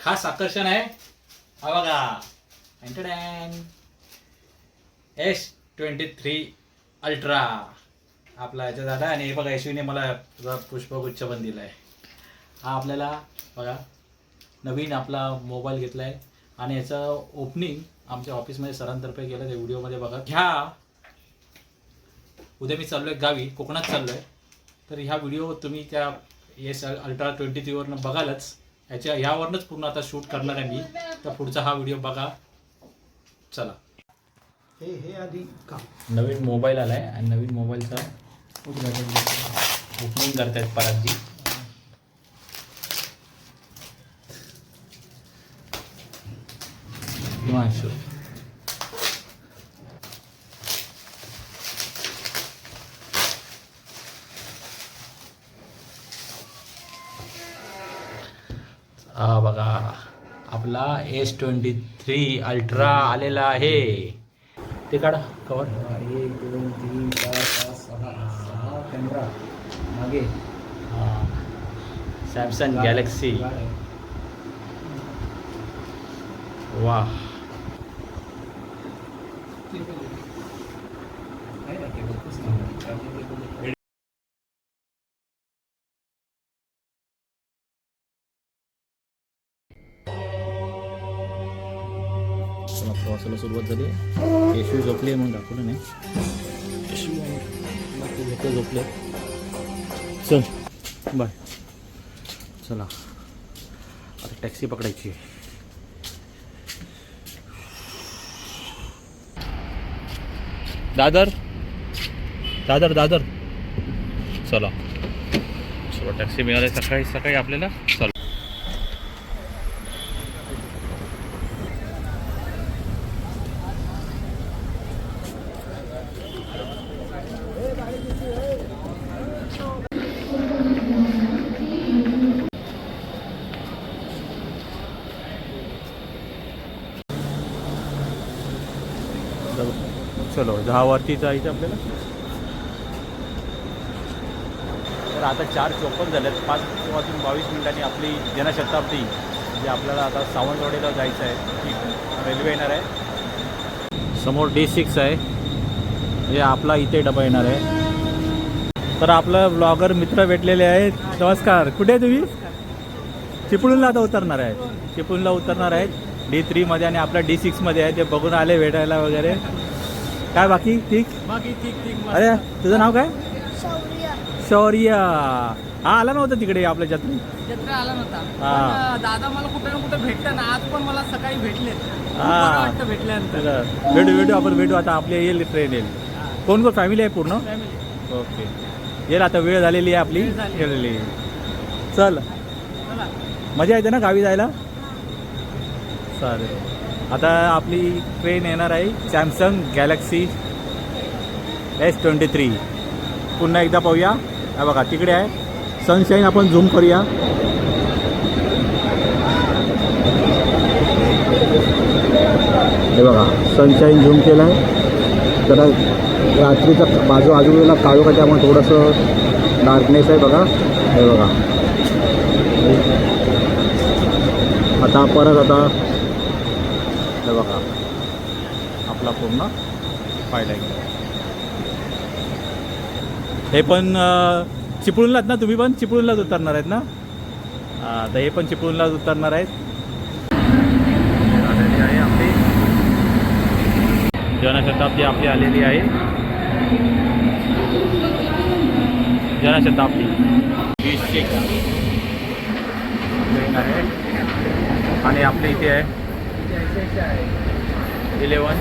खास आकर्षण आहे. हा बघा. एस ट्वेंटी थ्री अल्ट्रा आपला याच्या दादा आणि हे बघा यशवीने मला पुष्पगुच्छ पण दिलाय. हा आपल्याला बघा नवीन आपला मोबाईल घेतलाय. आणि याचं ओपनिंग आमच्या ऑफिसमध्ये सरांतर्फे केलं ते व्हिडिओमध्ये बघा. ह्या उद्या मी चाललोय गावी कोकणात चाललोय. तर ह्या व्हिडिओ तुम्ही त्या एस अल्ट्रा ट्वेंटी थ्रीवरनं बघालच. याच्या ह्यावरनंच पूर्ण आता शूट करणार आहे मी. तर पुढचा हा व्हिडिओ बघा. चला. हे हे आधी काम. नवीन मोबाईल आलाय आणि नवीन मोबाईलचा उद्घाटन ओपनिंग करतायत परागजी हिमांशू हा बघा आपला एस ट्वेंटी थ्री अल्ट्रा आलेला आहे. ते काढा. कवर एक दोन तीन चार पाच सहा सहा कॅमेरा मागे. सॅमसंग गॅलेक्सी वा दाखवायला सुरुवात झाली येशू झोपली आहे म्हणून दाखवलं नाही. येशू बाकी झोपले झोपले चल बाय. चला. आता टॅक्सी पकडायची आहे. दादर. दादर दादर. चला. चला टॅक्सी मिळाली सकाळी सकाळी आपल्याला. आता चलो दहावरती जायचं आपल्याला? तर आता चार चोपन्न झाल्यात पाच वाजून बावीस मिनिटांनी आपली जनशताब्दी जे आपल्याला आता सावंतवाडीला जायचं आहे. ती रेल्वे येणार आहे. समोर डी सिक्स आहे. म्हणजे आपला इथे डबा येणार आहे. तर आपलं ब्लॉगर मित्र भेटलेले आहेत. नमस्कार. कुठे आहे तुम्ही? चिपळूणला आता उतरणार आहेत. चिपळूणला उतरणार आहेत. डी थ्रीमध्ये आणि आपल्या डी सिक्समध्ये आहे ते बघून आले भेटायला वगैरे. काय बाकी? ठीक? बाकी ठीक ठीक अरे तुझं नाव काय? शौर्य. शौर्य. हा आला नव्हता तिकडे आपल्या जत्रेत? जत्रा आला नव्हता. हा. पण दादा मला कुठे ना कुठे भेटतं ना आज पण मला सकाळी भेटले. हा. वाटतं भेटल्यानंतर. तर भेटू भेटू आपण भेटू. आता आपली येईल ट्रेन येईल. कोण कोण? फॅमिली आहे पूर्ण? Family. ओके येईल आता वेळ झालेली आहे आपली. वेळ झाली. गेलेली चल. चला. मजा येते ना गावी जायला? चालेल आता आपली ट्रेन येणार आहे Samsung Galaxy S twenty three पुन्हा एकदा पाहूया. हा बघा तिकडे आहे. सनशाईन आपण झूम करूया. हे बघा सनशाईन झूम केला आहे तर रात्रीचा बाजू आजूबाजूला काळू का त्यामुळे थोडंसं डार्कनेस आहे बघा. हे बघा. आता परत आता हे बघा आपला पूर्ण पाहायला आहे. हे पण चिपळूणलाच ना तुम्ही पण? चिपळूणलाच उतरणार आहेत ना? तर हे पण चिपळूणलाच उतरणार आहेत. आलेली आहे आपली. जनशताब्दी आपली आलेली आहे. जनशताब्दी. आहे आणि आपल्या इथे आहे. इलेवन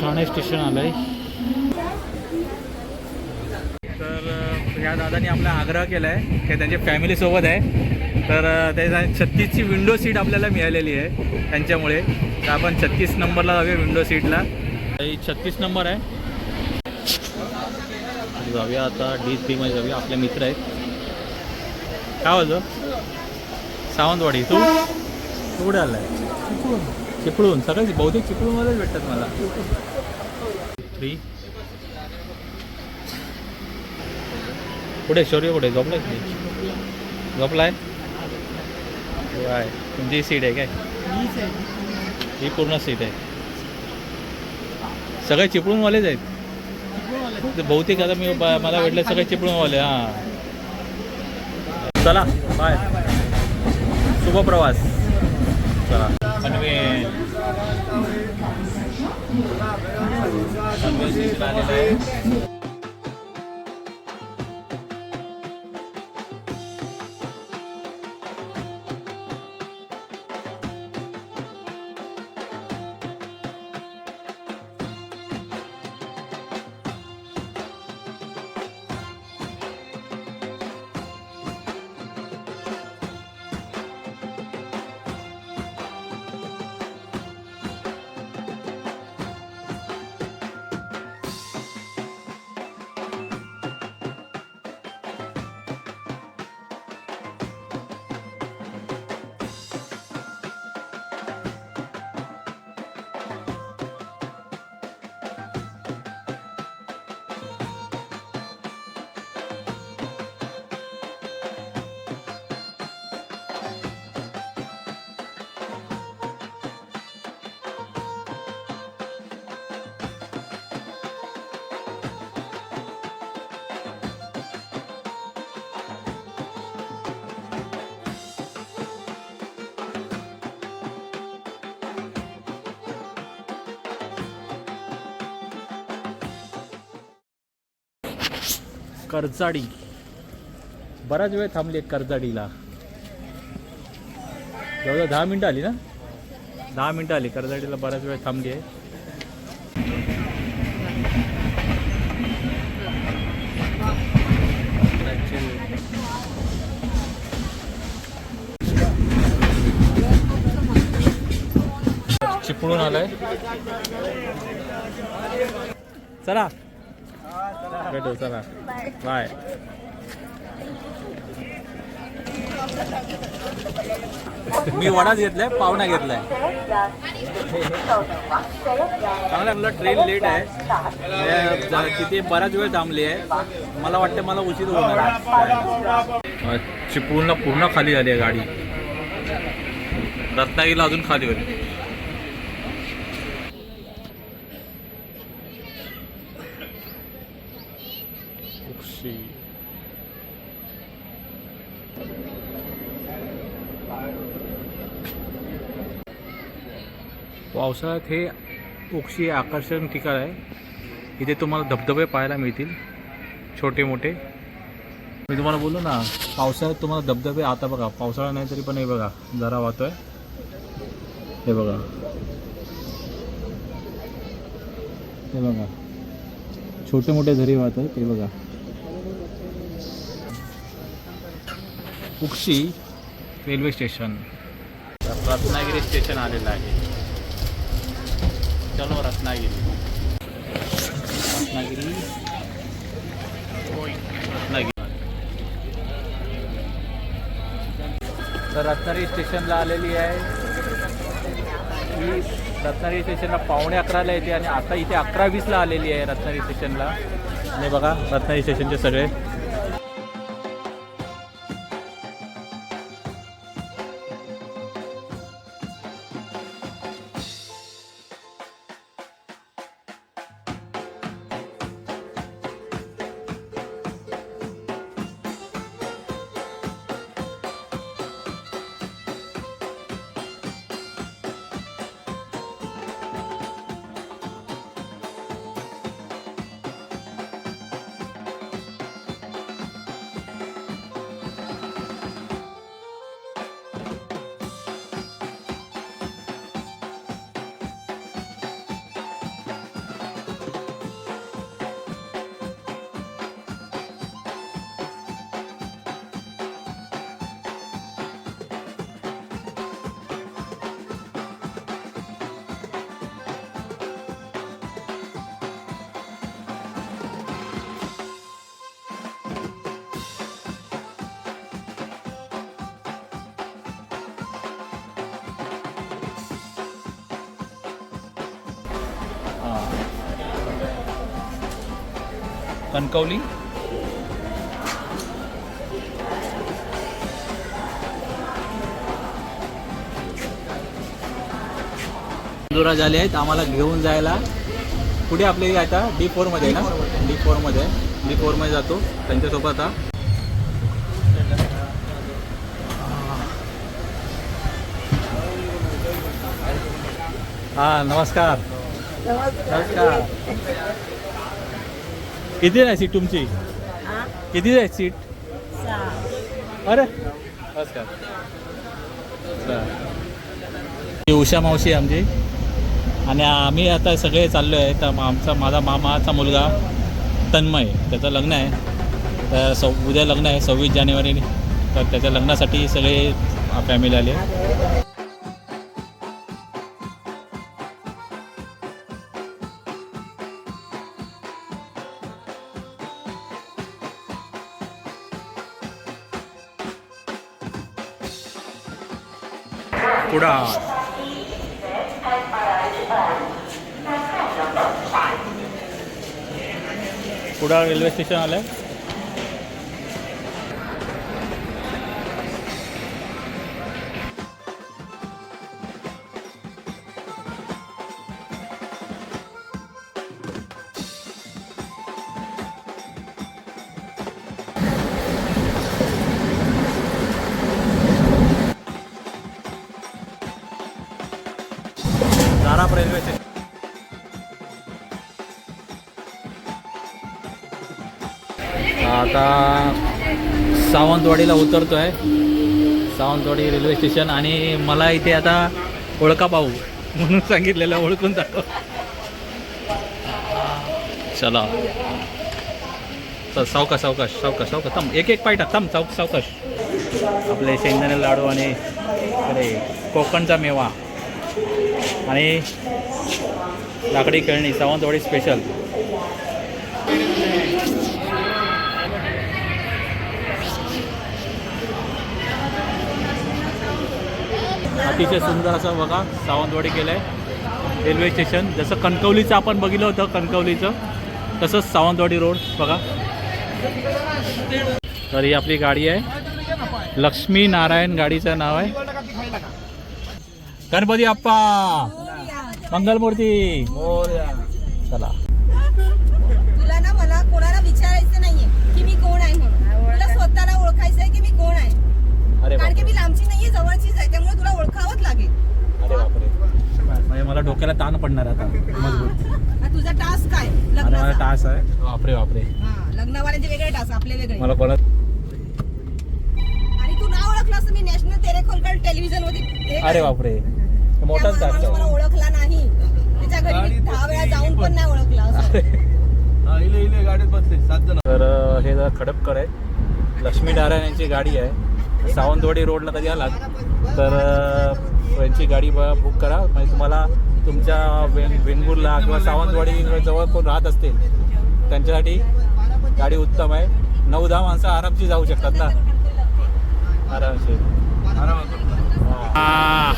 ठाणे स्टेशन आलं आहे तर ह्या दादानी आपला आग्रह केला आहे की त्यांच्या फॅमिलीसोबत आहे. तर त्याच्या छत्तीसची विंडो सीट आपल्याला मिळालेली आहे त्यांच्यामुळे. तर आपण छत्तीस नंबरला जाऊया विंडो सीटला छत्तीस नंबर आहे. जाऊया आता डी थ्रीमध्ये जाऊया. आपले मित्र आहेत. काय होतं सावंतवाडी. तू? कुठे आलाय. चिपळूण. सगळे बहुतेक चिपळूणमध्येच भेटतात मला. थ्री कुठे? शौर्य कुठे? झोपलाय की झोपलाय? काय तुमची सीट आहे काय? ही पूर्ण सीट आहे. सगळे चिपळूणवालेच आहेत. चिपळूणवाले. ते बहुतेक आता मी मला वाटलं सगळे चिपळूणवाले हां. चला बाय शुभ प्रवास चला पनवेल पनवेल स्टेशन आलेलं आहे कर्जाडी. बराच वेळ थांबली आहे कर्जाडीला. जवळजवळ दहा मिनटं आली ना? दहा मिनटं आली कर्जाडीला बराच वेळ थांबली आहे. चिपळून आलाय. चला. भेटू चला. बाय मी वडाच घेतलाय पाहुणा घेतलाय. चांगला आपला ट्रेन लेट आहे. तिथे बराच वेळ थांबली आहे. मला वाटतं मला उशीर होणार आहे. चिपळूणला पूर्ण खाली झाली आहे गाडी. रत्नागिरीला अजून खाली होईल. पावसाळ्यात हे उक्षी आकर्षण ठिकाण आहे. इथे तुम्हाला धबधबे पाहायला मिळतील छोटे मोठे मी तुम्हाला बोललो ना पावसाळ्यात तुम्हाला धबधबे आता बघा पावसाळा नाही तरी पण हे बघा जरा वाहतोय. हे बघा. हे बघा. छोटे मोठे झरी वाहत आहेत ते बघा. Ukshi railway station. Ratnagiri station आलेलं आहे. चलो रत्नागिरी. रत्नागिरी. रत्नागिरी. तर रत्नागिरी स्टेशनला आलेली आहे. ही रत्नागिरी स्टेशनला पावणे अकराला येते आणि आता इथे अकरा वीसला आलेली आहे रत्नागिरी स्टेशनला. आणि बघा रत्नागिरी स्टेशनचे सगळे कणकवली. मंजुरा झाले आहेत आम्हाला घेऊन जायला. पुढे आपले आता? डी फोरमध्ये आहे ना? डी फोरमध्ये डी फोरमध्ये जातो. त्यांच्यासोबत आता. नमस्कार. नमस्कार. किती आहे सीट तुमची? किती आहे सीट? अरे. ही उषा मावशी आमची. आणि आम्ही आता सगळे चाललो आहे तर आमचा माझा मामाचा मुलगा तन्मय त्याचं लग्न आहे. तर सौ उद्या लग्न आहे सव्वीस जानेवारी तर त्याच्या लग्नासाठी सगळे फॅमिली आले. पुढा कुडाळ रेल्वे स्टेशन आलं आहे नाराप रेल्वेचे. आता सावंतवाडीला उतरतो आहे सावंतवाडी रेल्वे स्टेशन आणि मला इथे आता ओळखा पाहू म्हणून सांगितलेलं ओळखून जातो चला. चल सावकाश सावकाश सावकाश सावकाश. थांब एक एक पायटा थांब साव सावकाश. आपले शेंगदाणे लाडू आणि अरे कोकणचा मेवा. आणि लाकडी खेळणी सावंतवाडी स्पेशल अतिशय सुंदर असं बघा सावंतवाडी केलं आहे रेल्वे स्टेशन. जसं कणकवलीचं आपण बघितलं होतं कणकवलीचं. तसंच सावंतवाडी रोड बघा. तर ही आपली गाडी आहे. लक्ष्मी नारायण गाडीचं नाव आहे. गणपती अप्पा! मंगलमूर्ती! चला. तुला ना मला कोणाला विचारायचं नाहीये की मी कोण आहे म्हणून. तुला स्वतःला ओळखायचंय की मी कोण आहे? अरे कारण की मी लांबची नाहीये जवळचीच आहे त्यामुळे तुला ओळखावंच लागेल. अरे बापरे. म्हणजे मला डोक्याला ताण पडणार आता. मजबूत. हा तुझा टास्क काय? लग्नाचा. टास आहे. बापरे बापरे. हा. लग्नवाल्यांचे वेगळे टास्क आपले वेगळे. मला कोणा आणि तू ना ओळखलास तर मी नॅशनल तेरेखोलकर टेलिव्हिजनमध्ये. अरे? बापरे. मोठाच मला आहे ओळखला नाही. त्याच्या घरी मी दहा वेळा जाऊन पण नाही ओळखला असं. इले इले गाडीत बसले सात जण. तर अ, हे जरा खडपकर आहे. लक्ष्मीनारायण यांची गाडी आहे. सावंतवाडी रोडला कधी आलात. तर अ, यांची गाडी ब- बुक करा. म्हणजे तुम्हाला तुमच्या वेन वेंगुर्ला किंवा सावंतवाडी जवळ कोण राहत असतील त्यांच्यासाठी गाडी उत्तम आहे. नऊ दहा माणसं आरामशी जाऊ शकतात ना. आरामशीर. हा.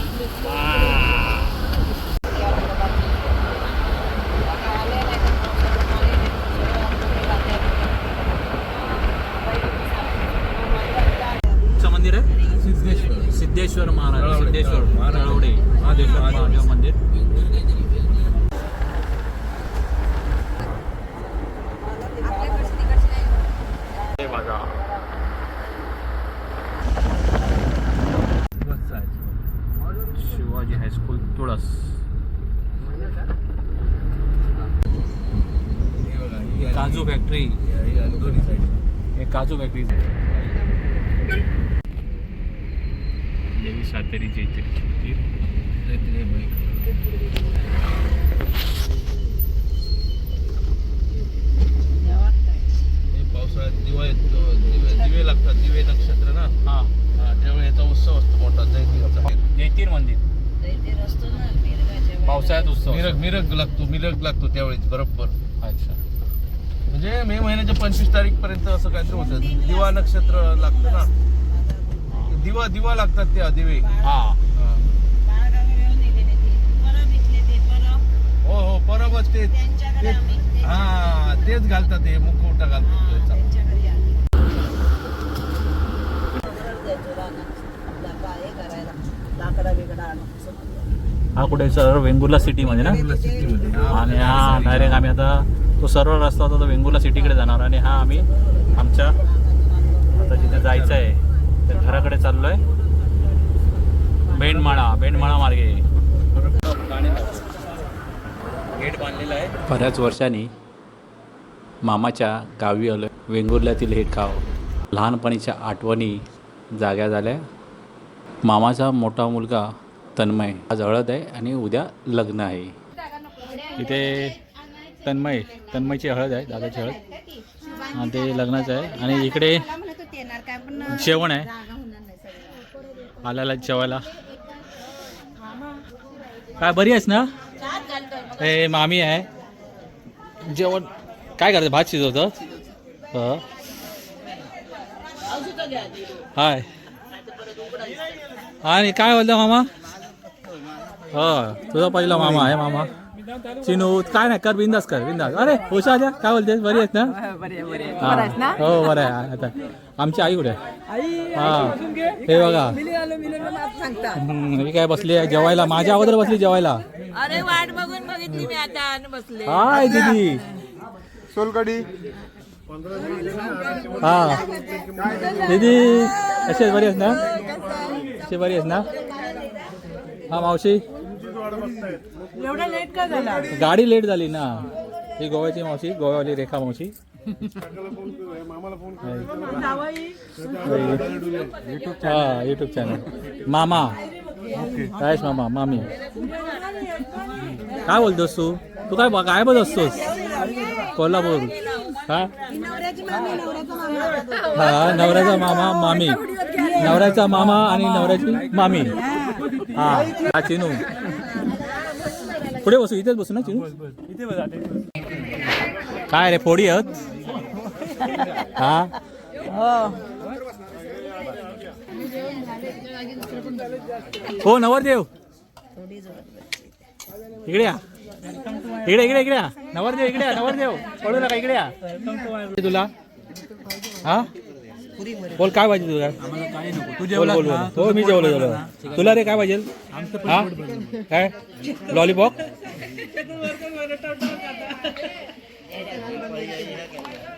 कोणचं मंदिर आहे सिद्धेश्वर महाराज. सिद्धेश्वर महाराज. नळवडे महादेव. महादेव मंदिर शिवाजी हायस्कूल तुळस काजू फॅक्टरी हे काजू फॅक्टरी देवी सातेरीचे इथे मंदिर पावसाळ्यात दिवा दिवे दिवे लागतात दिवे नक्षत्र ना? हां. त्यावेळी याचा उत्सव असतो मोठा जयंतीचा जैतीर मंदिर. पावसाळ्यात उत्सव मिरग मिरग लागतो मिरग लागतो त्यावेळेस बरोबर. अच्छा. म्हणजे मे महिन्याच्या पंचवीस तारीख पर्यंत असं काहीतरी होतं. दिवा नक्षत्र लागतं ना? दिवा दिवा लागतात त्या दिवे. हा. हा. हो परबच ते ते- हा तेच घालतात हे मुखवटा घालतात त्याचा. हे करायला आकडा वेगळा आणू हा कुठे? सर वेंगुर्ला सिटीमध्ये ना? आणि हा डायरेक्ट आम्ही आता तो सरळ रस्ता होता तो वेंगुर्ला सिटीकडे जाणार. आणि हा आम्ही आमच्या आता जिथे जायचं आहे त्या घराकडे चाललो आहे बेंडमाळा बेंडमाळा मार्गे. गेट बांधलेला आहे. बऱ्याच वर्षांनी मामाच्या गावी आलो वेंगुर्ल्यातील हे गाव लहानपणीच्या आठवणी जाग्या झाल्या. मामाचा मोठा मुलगा तन्मय आज हळद आहे आणि उद्या लग्न आहे. इथे तन्मय तन्मयची हळद आहे दादाची हळद. आणि ते लग्नाचं आहे. आणि इकडे जेवण आहे. आल्याला जेवायला. काय बरी आहेस ना? ए मामी आहे. जेवण काय करते? भात शिजवतं? हाय. आणि काय बोलतो मामा? हो तुझा पहिला मामा आहे मामा. चिनू काय नाही कर बिंदास कर बिंदास. अरे हुशा आजा काय बोलतेस बरी आहेत ना? हा. हो बरं आहे आता. आमची आई कुठे? आहे? हा. हे बघा. हम्म, ही काय बसली आहे जेवायला? माझ्या अगोदर बसली जेवायला. अरे वाट बघून बघितली मी आता आणि बसले. हाय दीदी. सोलकडी हा. दीदी असे बरी आहेस ना? अशी बरी आहेस ना? हा मावशी. एवढा लेट का झाला गाडी लेट झाली ना. ही गोव्याची मावशी गोव्यावाली रेखा मावशी. हा युट्यूब चॅनल मामा. कायच मामा? मामी. काय बोलतोस तू? तू काय गायबच असतोस. कोल्हापूर. हा? नवऱ्याची मामी नवऱ्याचा मामा हा नवऱ्याचा मामा मामी. नवऱ्याचा मामा आणि नवऱ्याची मामी. हा हा चिनू. पुढे बसू इथेच बसू ना चिनू? काय रे फोडी आहेत? हा? हो नवरदेव. इकडे या. इकडे इकडे इकडे नवरदेव इकडे नवरदेव. पळू नका इकडे तुला? हा? बोल काय पाहिजे तुला? तू जेवला हो मी जेवलो जेवलो. तुला रे काय पाहिजे? हा? काय? लॉलीपॉप?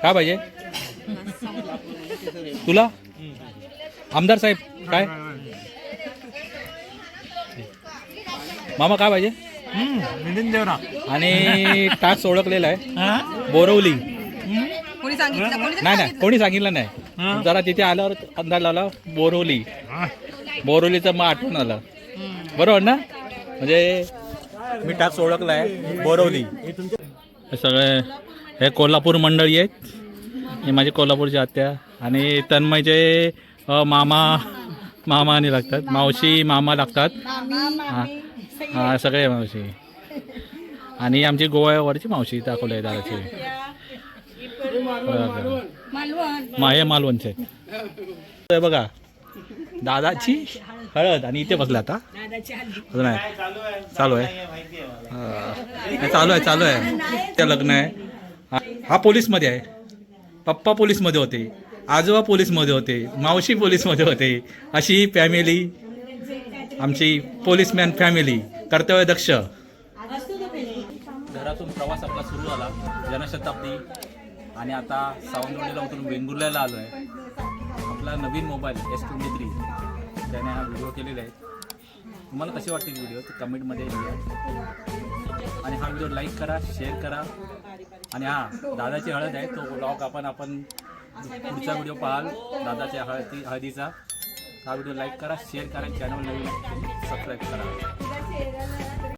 काय पाहिजे? तुला? आमदार साहेब काय? मामा काय पाहिजे? आणि टास्क ओळखलेला आहे. बोरवली. कोणी सांगितलं? कोणी नाही नाही कोणी सांगितलं नाही. जरा तिथे आल्यावर अंदाज लावला बोरवली. बोरवलीचं मग आठवण आलं. बरोबर ना? म्हणजे मी टाक्स ओळखला आहे बोरवली. हे सगळे हे कोल्हापूर मंडळी आहेत. हे माझे कोल्हापूरची आत्या आणि तन्मयचे मामा मामा आणि लागतात. मावशी मामा लागतात. हा. हा सगळे मावशी. आणि आमची गोव्यावरची मावशी दाखवली आहे दादाची बघा. मा मालवणचे. आहेत. बघा दादाची हळद आणि इथे बसला आता. अजून आहे चालू आहे. चालू आहे चालू आहे. ते लग्न आहे. हा- हा पोलीसमध्ये आहे. पप्पा पोलीसमध्ये होते. आजोबा पोलीसमध्ये होते. मावशी पोलीसमध्ये होते. अशी ही फॅमिली आमची पोलीसमॅन फॅमिली कर्तव्यदक्ष. घरातून प्रवास आपला सुरू झाला जनशताब्दी. आणि आता सावंतवाडीला उतरून वेंगुर्ल्याला आलो आहे आपला नवीन मोबाईल एस ट्वेंटी थ्री त्याने हा व्हिडिओ केलेला आहे. तुम्हाला कशी वाटते व्हिडिओ ते कमेंटमध्ये लिहा. आणि हा व्हिडिओ लाईक करा शेअर करा. आणि हा दादाची हळद आहे तो ब्लॉग आपण आपण पुढचा व्हिडिओ पाहाल. दादाच्या हळदी हळदीचा. हा व्हिडिओ लाईक करा शेअर करा चॅनल नवीन सबस्क्राईब करा.